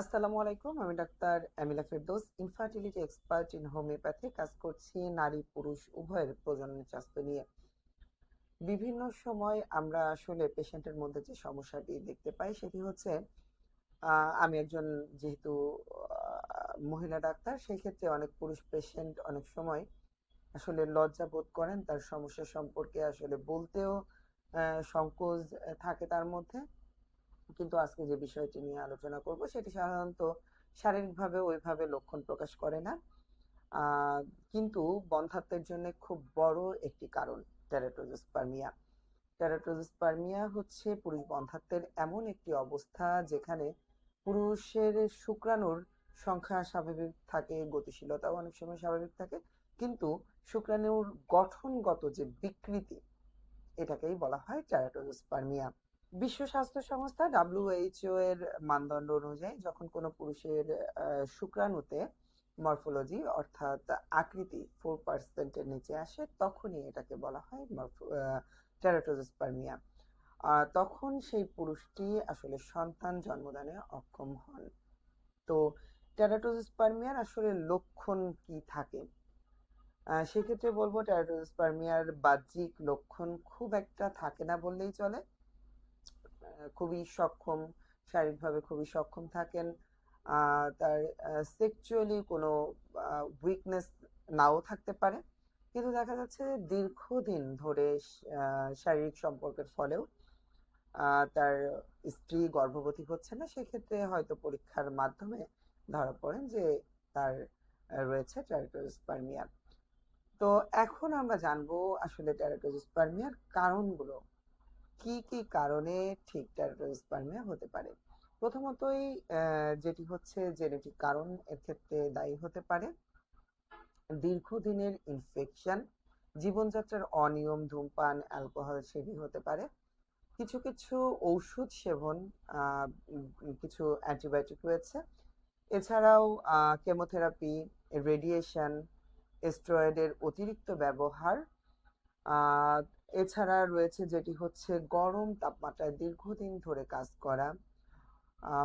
আসসালামু আলাইকুম, আমি doctor Amila Ferdous infertility expert in homeopathy কাজ করছি নারী পুরুষ উভয়ের প্রজনন স্বাস্থ্য নিয়ে। বিভিন্ন সময় আমরা আসলে পেশেন্টের মধ্যে যে সমস্যাটি দেখতে পাই, সেটি হচ্ছে আমি একজন যেহেতু মহিলা ডাক্তার, সেই ক্ষেত্রে অনেক পুরুষ পেশেন্ট অনেক সময় আসলে লজ্জা বোধ করেন, তার সমস্যা সম্পর্কে আসলে বলতেও সংকোচ থাকে তার মধ্যে। কিন্তু আজকে যে বিষয়টি নিয়ে আলোচনা করব, সেটি সাধারণত শারীরিকভাবে ওইভাবে লক্ষণ প্রকাশ করে না। কিন্তু বন্ধ্যাত্বের জন্য খুব বড় একটি কারণ টেরাটোজোস্পার্মিয়া টেরাটোজোস্পার্মিয়া হচ্ছে পুরুষ বন্ধ্যাত্বের এমন একটি অবস্থা যেখানে পুরুষের শুক্রাণুর সংখ্যা স্বাভাবিক থাকে, গতিশীলতাও অনেক সময় স্বাভাবিক থাকে, কিন্তু শুক্রাণুর গঠনগত যে বিকৃতি, এটাকেই বলা হয় টেরাটোজোস্পার্মিয়া বিশ্ব স্বাস্থ্য সংস্থা ডাব্লিউএইচও এর মানদণ্ড অনুযায়ী যখন কোনো পুরুষের শুক্রাণুতে মরফোলজি অর্থাৎ আকৃতি ফোর পার্সেন্টের নিচে আসে, তখনই এটাকে বলা হয় টেরাটোজোস্পার্মিয়া তখন সেই পুরুষটি আসলে সন্তান জন্মদানে অক্ষম হন। তো টেরাটোজোস্পার্মিয়ার আসলে লক্ষণ কি থাকে? সেক্ষেত্রে বলব টেরাটোজোস্পার্মিয়ার বাহ্যিক লক্ষণ খুব একটা থাকে না বললেই চলে। খুবই সক্ষম, শারীরিকভাবে খুবই সক্ষম থাকেন। তার সেক্সুয়ালি কোনো উইকনেস নাও থাকতে পারে। কিন্তু দেখা যাচ্ছে দীর্ঘদিন ধরে শারীরিক সম্পর্কের ফলেও তার স্ত্রী গর্ভবতী হচ্ছে না। সেক্ষেত্রে হয়তো পরীক্ষার মাধ্যমে ধরা পড়েন যে তার রয়েছে টেরাটোজোস্পার্মিয়া তো এখন আমরা জানব আসলে টেরাটোজোস্পার্মিয়ার কারণগুলো কি কি কারণে ঠিক টেরাটোজোস্পার্মিয়া হতে পারে? প্রথমতই যেটি হচ্ছে জেনেটিক কারণ এর ক্ষেত্রে দায়ী হতে পারে। দীর্ঘদিনের ইনফেকশন জীবনযাত্রার অনিয়ম, ধূমপান অ্যালকোহল সেবী হতে পারে। কিছু কিছু ঔষধ সেবন কিছু অ্যান্টিবায়োটিক রয়েছে। এছাড়াও কেমোথেরাপি রেডিয়েশন স্টেরয়েডের অতিরিক্ত ব্যবহার এছাড়া রয়েছে যেটি হচ্ছে গরম তাপমাত্রায় দীর্ঘদিন ধরে কাজ করা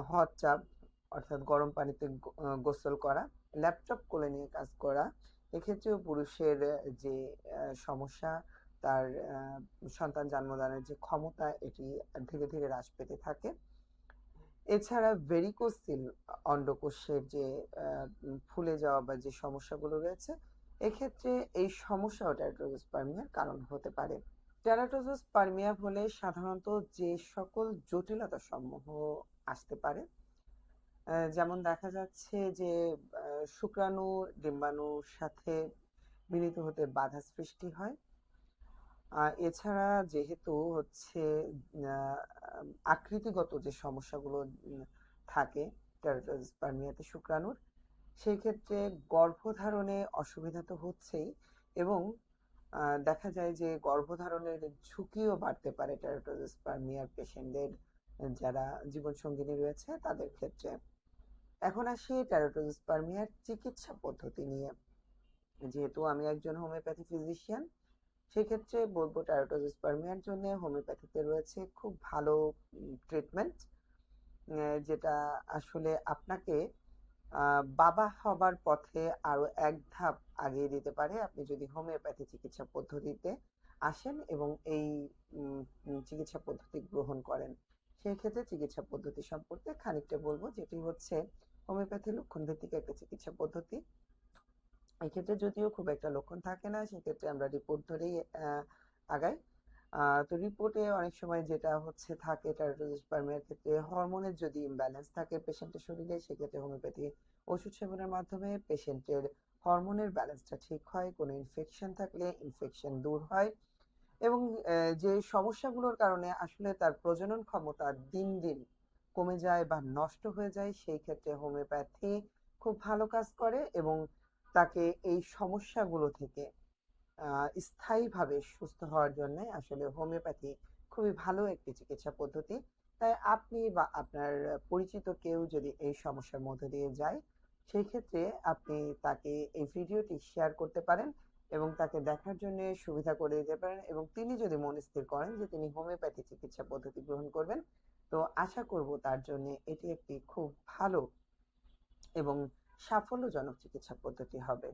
হট চাপ অর্থাৎ গরম পানিতে গোসল করা ল্যাপটপ কোলে নিয়ে কাজ করা। এক্ষেত্রেও পুরুষের যে সমস্যা, তার সন্তান জন্মদানের যে ক্ষমতা, এটি ধীরে ধীরে হ্রাস পেতে থাকে। এছাড়া ভেরিকোসিল অন্ডকোষের যে ফুলে যাওয়া বা যে সমস্যাগুলো রয়েছে, এক্ষেত্রে এই সমস্যাও টেরাটোজোস্পার্মিয়ার কারণ হতে পারে। টেরাটোজোস্পার্মিয়া হলে সাধারণত যে সকল জটিলতা সমূহ আসতে পারে যেমন দেখা যাচ্ছে যে শুক্রাণু ডিম্বাণুর সাথে মিলিত হতে বাধা সৃষ্টি হয়। এছাড়া যেহেতু হচ্ছে আকৃতিগত যে সমস্যাগুলো থাকে টেরাটোজোস্পার্মিয়াতে শুক্রাণুর, সেই ক্ষেত্রে গর্ভধারণে অসুবিধা তো হচ্ছেই এবং দেখা যায় যে গর্ভধারণের ঝুঁকিও বাড়তে পারে টেরাটোজোস্পার্মিয়ার পেশেন্টদের, যারা জীবনসঙ্গিনী রয়েছে তাদের ক্ষেত্রে। এখন আসি টেরাটোজোস্পার্মিয়ার চিকিৎসা পদ্ধতি নিয়ে। যেহেতু আমি একজন হোমিওপ্যাথি ফিজিশিয়ান, সেক্ষেত্রে বলব টেরাটোজোস্পার্মিয়ার জন্য হোমিওপ্যাথিতে রয়েছে খুব ভালো ট্রিটমেন্ট যেটা আসলে আপনাকে বাবা হবার পথে আরও এক ধাপ আগিয়ে দিতে পারে। আপনি যদি হোমিওপ্যাথি চিকিৎসা পদ্ধতিতে আসেন এবং এই চিকিৎসা পদ্ধতি গ্রহণ করেন সেই ক্ষেত্রে চিকিৎসা পদ্ধতি সম্পর্কে খানিকটা বলব, যেটি হচ্ছে হোমিওপ্যাথি লক্ষণ ভিত্তিক একটা চিকিৎসা পদ্ধতি। এক্ষেত্রে যদিও খুব একটা লক্ষণ থাকে না, সেক্ষেত্রে আমরা রিপোর্ট ধরেই আগাই। তো রিপোর্টে অনেক সময় যেটা হচ্ছে থাকে টেরাটোজোস্পার্মিয়ার ক্ষেত্রে হরমোনের যদি ইমব্যালেন্স থাকে পেশেন্টের শরীরে, সেক্ষেত্রে হোমিওপ্যাথি ওষুধ সেবনের মাধ্যমে পেশেন্টের হরমোনের ব্যালেন্সটা ঠিক হয়, কোনো ইনফেকশন থাকলে ইনফেকশন দূর হয় এবং যে সমস্যাগুলোর কারণে আসলে তার প্রজনন ক্ষমতা দিন দিন কমে যায় বা নষ্ট হয়ে যায়, সেই ক্ষেত্রে হোমিওপ্যাথি খুব ভালো কাজ করে এবং তাকে এই সমস্যাগুলো থেকে স্থায়ীভাবে সুস্থ হওয়ার জন্য আসলে হোমিওপ্যাথি খুবই ভালো একটি চিকিৎসা পদ্ধতি। তাই আপনি বা আপনার পরিচিত কেউ যদি এই সমস্যার মধ্যে দিয়ে যায় সেই ক্ষেত্রে আপনি তাকে এই ভিডিওটি শেয়ার করতে পারেন এবং তাকে দেখার জন্য সুবিধা করে দিতে পারেন এবং তিনি যদি মন স্থির করেন যে তিনি হোমিওপ্যাথি চিকিৎসা পদ্ধতি গ্রহণ করবেন, তো আশা করব তার জন্য এটি একটি খুব ভালো এবং সাফল্যজনক চিকিৎসা পদ্ধতি হবে।